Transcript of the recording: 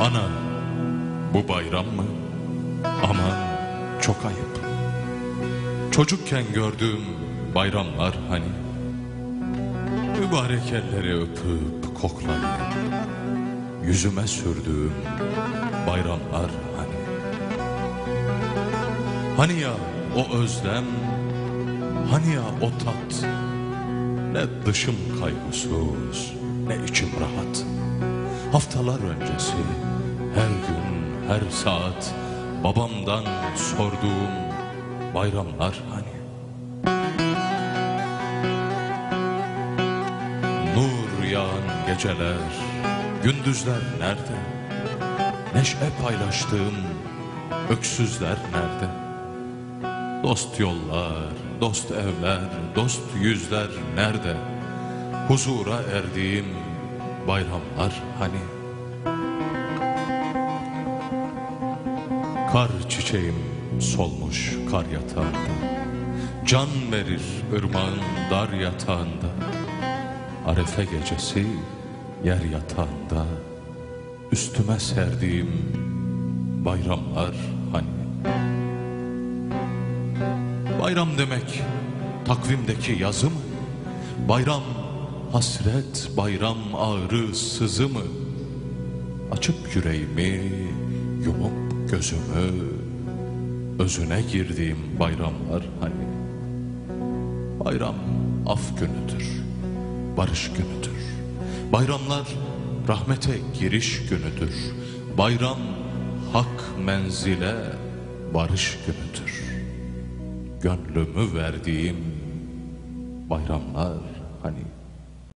Ana bu bayram mı? Aman çok ayıp. Çocukken gördüğüm bayramlar hani Mübarek elleri öpüp koklayıp Yüzüme sürdüğüm bayramlar hani Hani ya o özlem Hani ya o tat Ne dışım kaygısız Ne içim rahat Haftalar öncesi Her gün her saat Babamdan sorduğum Bayramlar hani Nur yağan geceler, gündüzler nerede? Neşe paylaştığım öksüzler nerede? Dost yollar, dost evler, dost yüzler nerede? Huzura erdiğim bayramlar hani? Kar çiçeğim solmuş kar yatağında Can verir ırmağın dar yatağında Arefe gecesi yer yatağında Üstüme serdiğim bayramlar hani Bayram demek takvimdeki yazı mı? Bayram hasret, bayram ağrı, sızı mı? Açıp yüreğimi, yumup gözümü Özüne girdiğim bayramlar hani Bayram af günüdür, barış günüdür. Bayramlar rahmete giriş günüdür. Bayram hak menzile barış günüdür. Gönlümü verdiğim bayramlar hani